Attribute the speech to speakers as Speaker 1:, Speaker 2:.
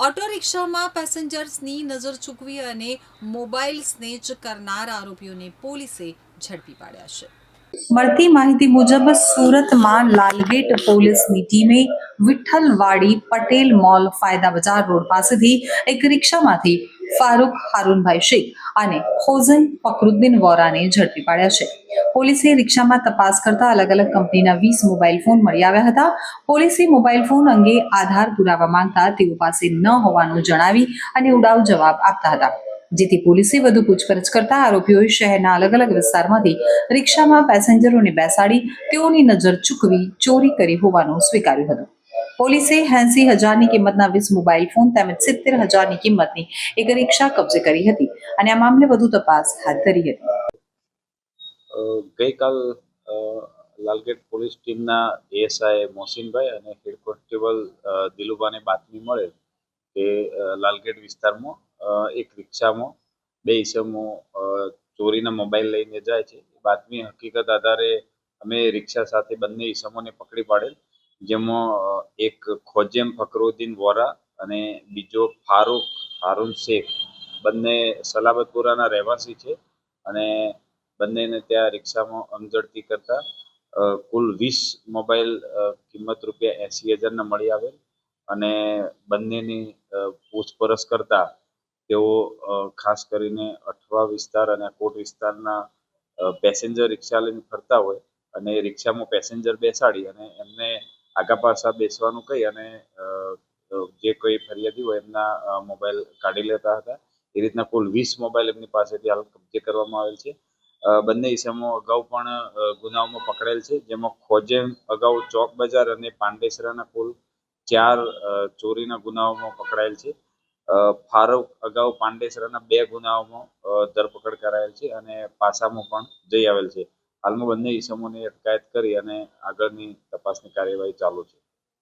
Speaker 1: Auto રિક્ષામાં પેસેન્જર્સની નજર ચૂકવી અને મોબાઈલ સ્નેચ કરનાર આરોપીઓને પોલીસે ઝડપી પાડ્યા છે. મળતી માહિતી મુજબ સુરતમાં લાલગેટ પોલીસની ટીમે વિઠ્ઠલવાડી પટેલ મોલ ફાયદા બજાર રોડ પાસેથી એક રિક્ષામાંથી ફારૂક હારૂનભાઈ શેખ અને હોઝન ફકરુદ્દીન વોરાને ઝડપી પાડ્યા છે. પોલીસે રિક્ષામાં તપાસ કરતા અલગ અલગ કંપનીના વીસ મોબાઈલ ફોન મળી આવ્યા હતા. પોલીસે મોબાઈલ ફોન અંગે આધાર પુરાવા માંગતા તેઓ પાસે ન હોવાનું જણાવી અને ઉડાવ જવાબ આપતા હતા. જેથી પોલીસે વધુ પૂછપરછ કરતા આરોપીઓએ શહેરના અલગ અલગ વિસ્તારમાંથી રિક્ષામાં પેસેન્જરોને બેસાડી તેઓની નજર ચૂકવી ચોરી કરી હોવાનું સ્વીકાર્યું હતું. પોલીસે એસી હજારની કિંમતના વીસ મોબાઈલ ફોન તેમજ સિત્તેર હજારની કિંમતની એક રિક્ષા કબજે કરી હતી અને આ મામલે વધુ તપાસ હાથ ધરી હતી.
Speaker 2: ગઈકાલ લાલગેટ પોલીસ ટીમના એએસઆઈ મોહસિનભાઈ અને હેડ કોન્સ્ટેબલ દિલુબાને બાતમી મળેલ કે લાલગેટ વિસ્તારમાં એક રિક્ષામાં બે ઈસમો ચોરીના મોબાઈલ લઈને જાય છે. બાતમી હકીકત આધારે અમે રિક્ષા સાથે બંને ઈસમોને પકડી પાડેલ. જેમાં એક ખોજેમ ફકરુદ્દીન વોરા અને બીજો ફારૂક હારૂન શેખ. બંને સલાબતપુરાના રહેવાસી છે અને બંનેને ત્યાં રિક્ષામાં અમઝડતી કરતા કુલ વીસ મોબાઈલ કિંમત રૂપિયા એંસી હજારના મળી આવેલ અને બંનેની પૂછપરછ કરતા તેઓ ખાસ કરીને અઠવા વિસ્તાર અને કોટ વિસ્તારના પેસેન્જર રિક્ષા લઈને ફરતા હોય અને રિક્ષામાં પેસેન્જર બેસાડી અને એમને આગા પાછા બેસવાનું કહી અને જે કોઈ ફરિયાદી હોય એમના મોબાઈલ કાઢી લેતા હતા, એ રીતના કુલ વીસ મોબાઈલ એમની પાસેથી હાલ કબજે કરવામાં આવેલ છે. બંને ઇસમો અગાઉ પણ ગુનાઓમાં પકડેલ છે, જેમાં ખોજેમ, અગાઉ ચોક બજાર અને પાંડેસરાના કુલ ચાર ચોરીના ગુનાઓમાં પકડાયેલ છે. ફારૂક અગાઉ પાંડેસરાના બે ગુનાઓમાં ધરપકડ કરાયેલ છે અને પાસામાં પણ જઈ આવેલ છે. હાલમાં બંને ઇસમોની અટકાયત કરી અને આગળની તપાસની કાર્યવાહી ચાલુ છે.